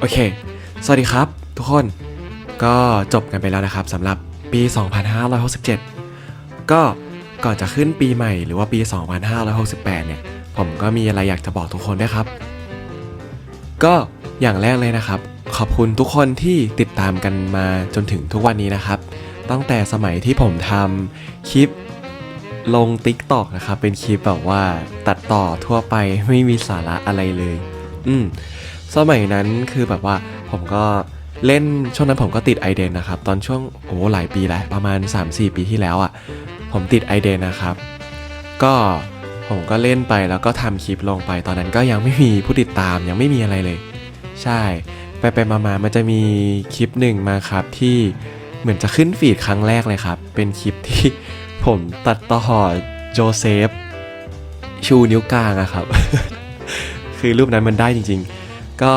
โอเค สวัสดีครับ ทุกคน ก็จบกันไปแล้วนะครับสำหรับปี 2567 ก็ก่อนจะขึ้นปีใหม่หรือว่าปี 2568 เนี่ย ผมก็มีอะไรอยากจะบอกทุกคนด้วยครับ ก็อย่างแรกเลยนะครับ ขอบคุณทุกคนที่ติดตามกันมาจนถึงทุกวันนี้นะครับ ตั้งแต่สมัยที่ผมทำคลิปลง t ิ k t o k นะครับ เป็นคลิปแบบว่าตัดต่อทั่วไปไม่มีสาระอะไรเลย อืม สมัยนั้นคือแบบว่าผมก็เล่นช่วงนั้นผมก็ติดไอเดนนะครับ ตอนช่วงโอ้หลายปีแล้วประมาณ 3-4 ปีที่แล้วอะ่ะ ผมติดไอเดนนะครับ ก็ผมก็เล่นไปแล้วก็ทำคลิปลงไป ตอนนั้นก็ยังไม่มีผู้ติดตามยังไม่มีอะไรเลย ใช่ ไปไปมามามันจะมีคลิปหนึ่งมาครับที่เหมือนจะขึ้นฟีดครั้งแรกเลยครับ เป็นคลิปที่ผมตัดต่อโจเซฟชูนิ้วกลางอะครับ คือรูปนั้นมันได้จริง ๆ ก็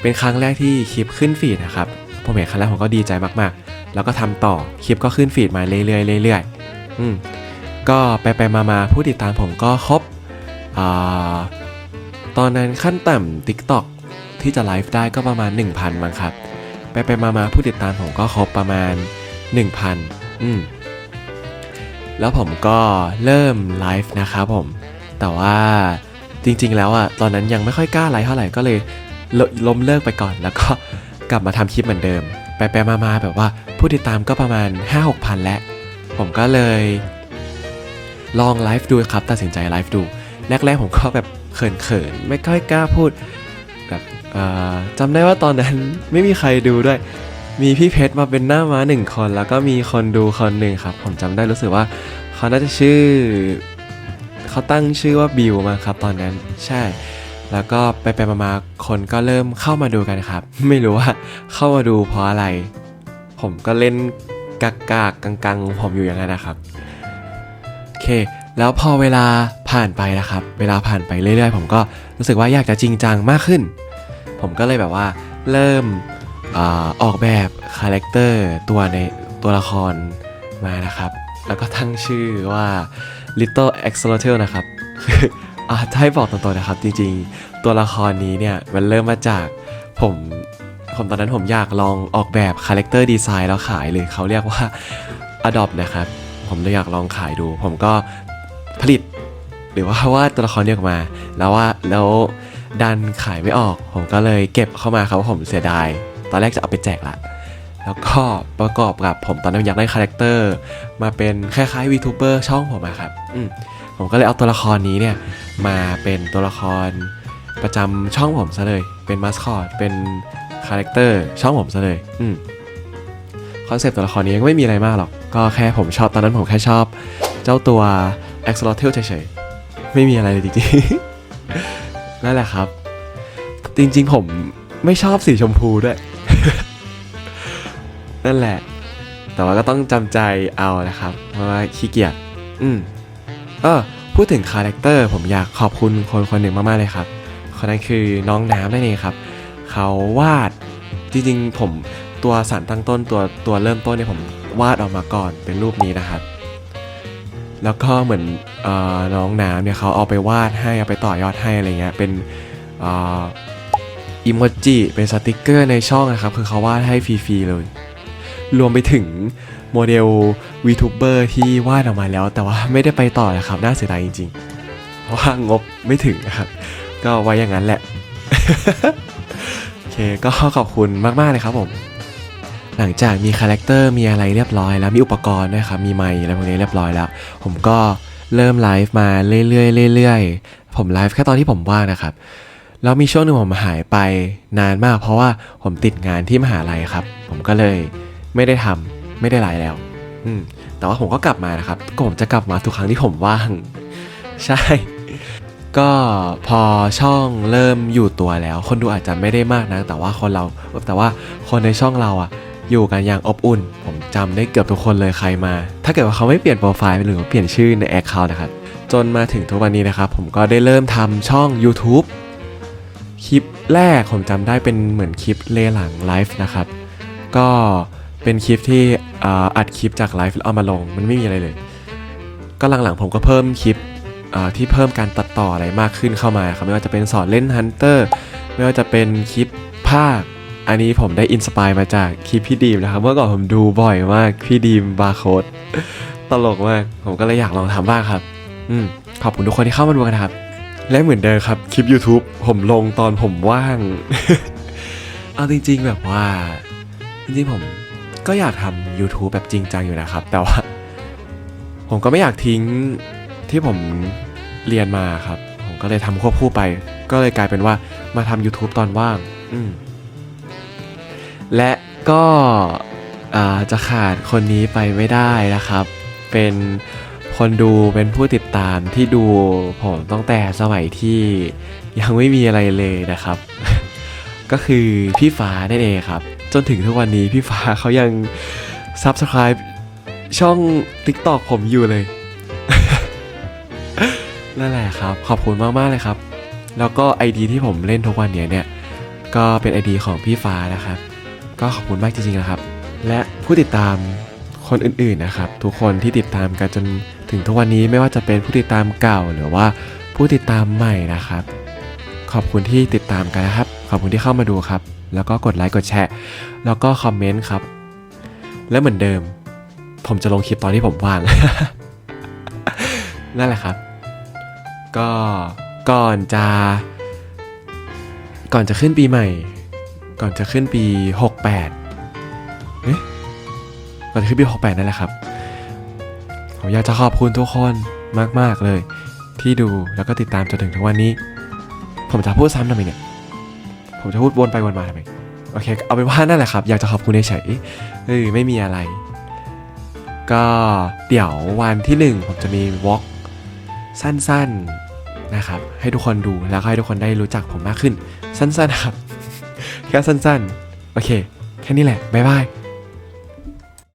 เป็นครั้งแรกที่คลิปขึ้นฟีดนะครับผมเห็นครั้งแรกผมก็ดีใจมากๆ แล้วก็ทำต่อคลิปก็ขึ้นฟีดมาเรื่อยๆเรื่อยๆอืมก็ไปไปมามาผู้ติดตามผมก็ครบอ่าตอนนั้นขั้นต่ำ TikTok ที่จะไลฟ์ได้ก็ประมาณ 1,000มั้งครับ ไปไปมามาผู้ติดตามผมก็ครบประมาณ 1,000 อืมแล้วผมก็เริ่มไลฟ์นะครับผม แต่ว่าจริงๆแล้วอะตอนนั้นยังไม่ค่อยกล้าไลฟ์เท่าไหร่ก็เลย ลล้มเลิกไปก่อน แล้วก็กลับมาทำคลิปเหมือนเดิม ไปไปมามาแบบว่าผู้ติดตามก็ประมาณ 5-6พันแล้ว ผมก็เลย ลองไลฟ์ดูครับ ตัดสินใจไลฟ์ดู แรกๆผมก็แบบเขินๆ ไม่ค่อยกล้าพูดแบบจำได้ว่าตอนนั้นไม่มีใครดูด้วย มีพี่เพชรมาเป็นหน้าม้าหนึ่งคน แล้วก็มีคนดูคนหนึ่งครับ ผมจำได้รู้สึกว่าเขาน่าจะชื่อ เขาตั้งชื่อว่าบิวมาครับตอนนั้นใช่ แล้วก็ไปไปมาคนก็เริ่มเข้ามาดูกันครับ ไม่รู้ว่าเข้ามาดูเพราะอะไร ผมก็เล่นกากกากกังกังๆผมอยู่อย่างนั้นนะครับโอเค แล้วพอเวลาผ่านไปนะครับ เวลาผ่านไปเรื่อยๆ ผมก็รู้สึกว่าอยากจะจริงจังมากขึ้น ผมก็เลยแบบว่าเริ่มอออกแบบคาแรคเตอร์ตัวในตัวละครมานะครับ แล้วก็ตั้งชื่อว่า Little Axolotl นะครับ ออ่าถ้าให้บอกตรงๆนะครับ จริงๆ ตัวละครนี้เนี่ยมันเริ่มมาจากผมผมตอนนั้นผมอยากลองออกแบบคาแรคเตอร์ดีไซน์แล้วขายเลยเขาเรียกว่า Adopt นะครับ ผมเลยอยากลองขายดู ผมก็ผลิต หรือว่าวาดตัวละครนี้ออกมา แล้วว่าแล้วดันขายไม่ออก ผมก็เลยเก็บเข้ามาครับว่าผมเสียดาย ตอนแรกจะเอาไปแจกละ แล้วก็ประกอบกับผมตอนนั้นอยากได้คาแรคเตอร์มาเป็นคล้ายๆ VTuber ช่องผมอะครับ อืมผมก็เลยเอาตัวละครนี้เนี่ย มาเป็นตัวละครประจำช่องผมซะเลย เป็นมาสคอต เป็นคาแรคเตอร์ช่องผมซะเลยอืมคอนเซปต์ตัวละครนี้ก็ไม่มีอะไรมากหรอก ก็แค่ผมชอบตอนนั้นผมแค่ชอบ เจ้าตัว Axolotl เฉยๆ ไม่มีอะไรเลยจริงๆ นั่นแหละครับ จริงๆผมไม่ชอบสีชมพูด้วย นั่นแหละ แต่ว่าก็ต้องจำใจเอานะครับ เพราะว่าขี้เกียจ อืม เออ พูดถึงคาแรคเตอร์ผมอยากขอบคุณคนคนหนึ่งมากๆเลยครับคนนั้นคือน้องน้ำนั่นเองครับ เขาวาดจริงๆผมตัวสารตั้งต้นตัวตัวเริ่มต้นเนี่ยผมวาดออกมาก่อนเป็นรูปนี้นะครับ แล้วก็เหมือนเออน้องน้ำเนี่ยเขาเอาไปวาดให้เอาไปต่อยอดให้อะไรเงี้ยเป็นอิโมจิเป็นสติกเกอร์ในช่องนะครับ คือเขาวาดให้ฟรีๆเลย รวมไปถึงโมเดล VTuber ที่วาดออกมาแล้ว แต่ว่าไม่ได้ไปต่อนะครับ น่าเสียดายจริงๆ เพราะว่างบไม่ถึงนะครับ ก็ไว้อย่างนั้นแหละ โอเค ก็ขอบคุณมากๆเลยครับผม หลังจากมีคาแรคเตอร์มีอะไรเรียบร้อยแล้วมีอุปกรณ์ด้วยครับ มีไมค์อะไรพวกนี้เรียบร้อยแล้ว ผมก็เริ่มไลฟ์มาเรื่อยๆเรื่อยๆ ผมไลฟ์แค่ตอนที่ผมว่างนะครับ แล้วมีช่วงหนึ่งผมหายไปนานมาก เพราะว่าผมติดงานที่มหาลัยครับ ผมก็เลย ไม่ได้ทำไม่ได้ไลฟ์แล้ว อืมแต่ว่าผมก็กลับมานะครับก็ผมจะกลับมาทุกครั้งที่ผมว่าง ใช่ ก็พอช่องเริ่มอยู่ตัวแล้ว คนดูอาจจะไม่ได้มากนะ แต่ว่าคนเราแต่ว่าคนในช่องเราอะอยู่กันอย่างอบอุ่น ผมจำได้เกือบทุกคนเลยใครมา ถ้าเกิดว่าเขาไม่เปลี่ยนโปรไฟล์หรือเปลี่ยนชื่อในแอคเคาท์นะครับจนมาถึงทุกวันนี้นะครับ ผมก็ได้เริ่มทำช่อง YouTube คลิปแรกผมจำได้เป็นเหมือนคลิปเลหลังไลฟ์นะครับ ก็ เป็นคลิปที่อัดคลิปจากไลฟ์แล้วเอามาลง มันไม่มีอะไรเลย ก็หลังๆผมก็เพิ่มคลิปที่เพิ่มการตัดต่ออะไรมากขึ้นเข้ามาครับไม่ว่าจะเป็นสอนเล่นฮันเตอร์ไม่ว่าจะเป็นคลิปภาค อันนี้ผมได้อินสปายมาจากคลิปพี่ดีมนะครับ เมื่อก่อนผมดูบ่อยมากพี่ดีมบาร์โค้ดตลกมาก ผมก็เลยอยากลองทำบ้างครับ อืมขอบคุณทุกคนที่เข้ามาดูกันนะครับ และเหมือนเดิมครับคลิป YouTube ผมลงตอนผมว่าง เอาจริงๆแบบว่าจริงๆผม ก็อยากทำ YouTube แบบจริงจังอยู่นะครับ แต่ว่า ผมก็ไม่อยากทิ้งที่ผมเรียนมาครับ ผมก็เลยทำควบคู่ไป ก็เลยกลายเป็นว่ามาทำ YouTube ตอนว่าง อืมและก็จะขาดคนนี้ไปไม่ได้นะครับ เป็นคนดูเป็นผู้ติดตามที่ดูผมตั้งแต่สมัยที่ยังไม่มีอะไรเลยนะครับ ก็คือพี่ฟ้านั่นเองครับ จนถึงทุกวันนี้พี่ฟ้าเขายัง Subscribe ช่อง TikTok ผมอยู่เลย นั่นแหละครับ ขอบคุณมาก ๆ เลยครับ แล้วก็ ID ที่ผมเล่นทุกวันเนี้ยเนี่ย ก็เป็น ID ของพี่ฟ้านะครับ ก็ขอบคุณมากจริงๆนะครับ และผู้ติดตามคนอื่นๆนะครับ ทุกคนที่ติดตามกันจนถึงทุกวันนี้ไม่ว่าจะเป็นผู้ติดตามเก่าหรือว่าผู้ติดตามใหม่นะครับ ขอบคุณที่ติดตามกันนะครับ ขอบคุณที่เข้ามาดูครับ แล้วก็กดไลค์กดแชร์ แล้วก็คอมเมนต์ครับ และเหมือนเดิม ผมจะลงคลิปตอนที่ผมว่าง นั่นแหละครับ ก็ก่อนจะ ก่อนจะขึ้นปีใหม่ ก่อนจะขึ้นปี 68เอ๊ะก่อนจะขึ้นปี 68 นั่นแหละครับ ผมอยากจะขอบคุณทุกคนมาก ๆ เลย ที่ดูแล้วก็ติดตามจนถึงทุกวันนี้ ผมจะพูดซ้ำทำไมเนี่ย ผมจะพูดวนไปวนมาทำไมโอเค เอาเป็นว่านั่นแหละครับ อยากจะขอบคุณเฉยๆเออไม่มีอะไร ก็เดี๋ยววันที่หนึ่งผมจะมีวอล์กสั้นๆนะครับ ให้ทุกคนดูแล้วก็ให้ทุกคนได้รู้จักผมมากขึ้น สั้นๆครับ แค่สั้นๆ โอเค แค่นี้แหละ บ๊ายบาย